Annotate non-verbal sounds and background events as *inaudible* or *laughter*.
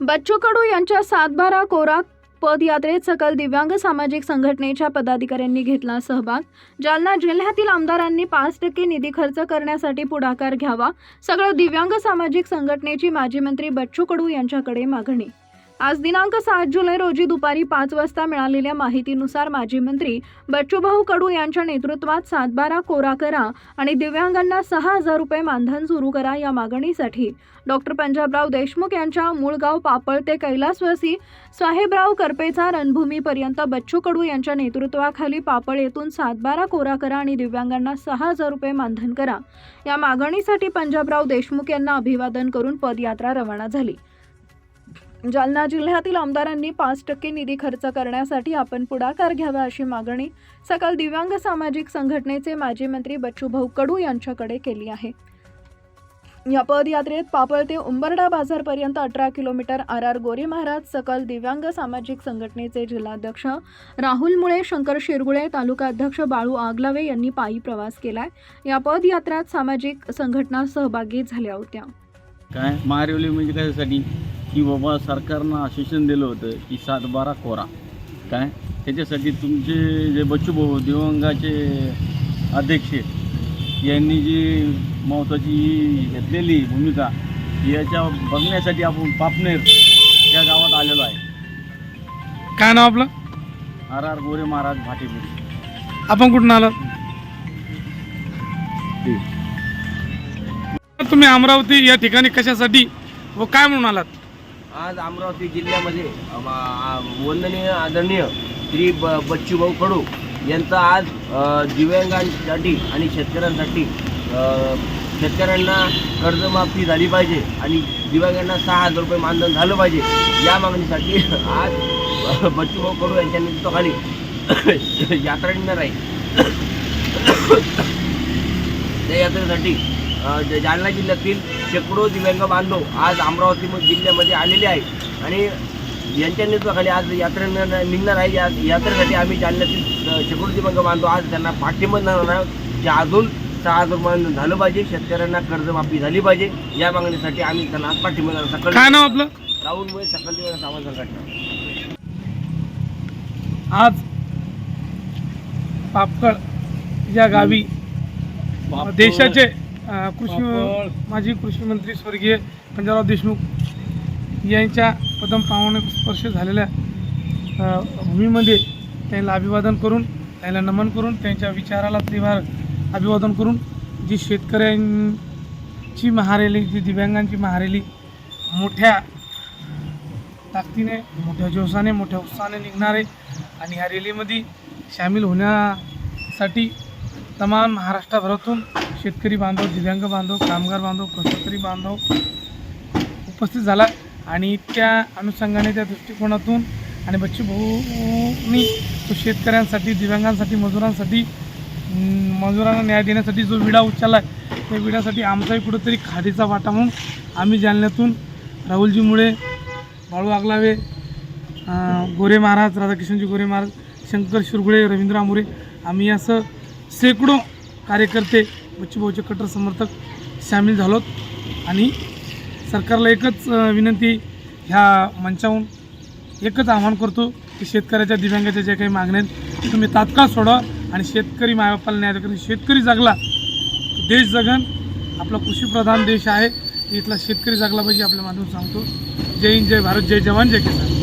बच्चू कडू यांच्या सातबारा कोरा पदयात्रेत सकल दिव्यांग सामाजिक संघटनेच्या पदाधिकाऱ्यांनी घेतला सहभाग. जालना जिल्ह्यातील आमदारांनी पाच टक्के निधी खर्च करण्यासाठी पुढाकार घ्यावा. सगळं दिव्यांग सामाजिक संघटनेची माजी मंत्री बच्चू कडू यांच्याकडे मागणी. आज दिनांक सात जुलै रोजी दुपारी पाच वाजता मिळालेल्या माहितीनुसार माजी मंत्री बच्चूभाऊ कडू यांच्या नेतृत्वात सातबारा कोरा करा आणि दिव्यांगांना सहा हजार रुपये मानधन सुरू करा या मागणीसाठी. डॉक्टर पंजाबराव देशमुख यांच्या मूळ गाव पापळ ते कैलासवासी साहेबराव करपेचा रणभूमीपर्यंत बच्चू कडू यांच्या नेतृत्वाखाली पापळ येथून सातबारा कोरा करा आणि दिव्यांगांना सहा हजार रुपये मानधन करा. या मागणीसाठी पंजाबराव देशमुख यांना अभिवादन करून पदयात्रा रवाना झाली. जालना जिल्ह्यातील आमदारांनी पाच टक्के निधी खर्च करण्यासाठी आपण पुढाकार घ्यावा अशी मागणी सकल दिव्यांग सामाजिक संघटनेचे माजी मंत्री बच्चूभाऊ कडू यांच्याकडे केली आहे. या पदयात्रेत पापळ ते उंबरडा बाजारपर्यंत अठरा kilometre R R Gore Maharaj सकल दिव्यांग सामाजिक संघटनेचे जिल्हाध्यक्ष राहुल मुळे शंकर शिरगुळे तालुका अध्यक्ष बाळू आगलावे यांनी पायी प्रवास केलाय. या पदयात्रात सामाजिक संघटना सहभागी झाल्या होत्या. काय? महारिवली म्हणजे कशासाठी? की बाबा सरकारनं आश्वासन दिलं होतं की सात बारा कोरा. काय? त्याच्यासाठी तुमचे जे बच्चूभाऊ दिवंगाचे अध्यक्ष यांनी जी महत्त्वाची घेतलेली भूमिका याच्या बघण्यासाठी आपण पापनेर या गावात आलेलो आहे. काय नाव आपलं? R R Gore Maharaj Bhatepur. आपण कुठून आलो? तुम्ही अमरावती या ठिकाणी कशासाठी व काय म्हणून आलात? आज अमरावती जिल्ह्यामध्ये वंदनीय आदरणीय श्री ब बच्चूभाऊ कडू यांचा आज दिव्यांगांसाठी आणि शेतकऱ्यांसाठी शेतकऱ्यांना कर्जमाफी झाली पाहिजे आणि दिव्यांगांना सहा हजार रुपये मानधन झालं पाहिजे या मागणीसाठी आज बच्चूभाऊ कडू यांच्या नेतृत्वाखाली *coughs* यात्रा निघणार आहे. *coughs* त्या यात्रेसाठी ज- जालना जिल्ह्यातील शेकडो दिव्यांग बांधव आज अमरावती जिल्ह्यामध्ये आलेले आहे आणि यांच्या नेतृत्वाखाली आज यात्रा निघणार आहे. या यात्रेसाठी आम्ही जालन्यातील शेकडो दिव्यांग बांधव आज त्यांना पाठिंबा देणार आहोत. की अजून सहा हजार झालं पाहिजे. शेतकऱ्यांना कर्जमाफी झाली पाहिजे. या मागणीसाठी आम्ही त्यांना आज पाठिंबा देणार सकल काय नाव आपलं? राहुलमुळे सकल दिव्यांग सामाजिक संघटना आज पापकळ या गावी देशाचे कृषी माजी कृषी मंत्री स्वर्गीय पंजाबराव देशमुख यांच्या पदम पावने स्पर्श झालेल्या भूमीमध्ये त्यांना अभिवादन करून त्यांना नमन करून त्यांच्या विचाराला त्रिवार अभिवादन करून जी शेतकऱ्यांची महारेली जी दिव्यांगांची महारेली मोठ्या ताकदीने मोठ्या जोशाने मोठ्या उत्साहाने निघणारे आणि ह्या रॅलीमध्ये सामील होण्यासाठी तमाम महाराष्ट्रभरातून शेतकरी बांधव दिव्यांग बांधव कामगार बांधव कष्टकरी बांधव उपस्थित झाला आणि त्या अनुषंगाने त्या दृष्टिकोनातून आणि बच्चूभाऊनी तो शेतकऱ्यांसाठी दिव्यांगांसाठी मजुरांसाठी मजुरांना न्याय देण्यासाठी जो विडा उचलला आहे त्या विड्यासाठी आमचाही कुठंतरी खाडीचा वाटा म्हणून आम्ही जालन्यातून राहुलजी मुळे बाळू आगलावे गोरे महाराज राधाकिशनजी गोरे महाराज शंकर शिरगुळे रवींद्र आमुरे आम्ही असं शेकडो कार्यकर्ते बच्चूभाऊचे कट्टर समर्थक सामील झालोत. आणि सरकारला एकच विनंती ह्या मंचाहून एकच आव्हान करतो की शेतकऱ्याच्या दिव्यांगाच्या ज्या काही मागण्या आहेत तुम्ही तात्काळ सोडा आणि शेतकरी मायबापाला न्याय कारण शेतकरी जगला. देश जगन आपला कृषीप्रधान देश आहे. इथला शेतकरी जगला पाहिजे आपल्या माध्यम सांगतो. जय हिंद जय भारत जय जवान जय किसान.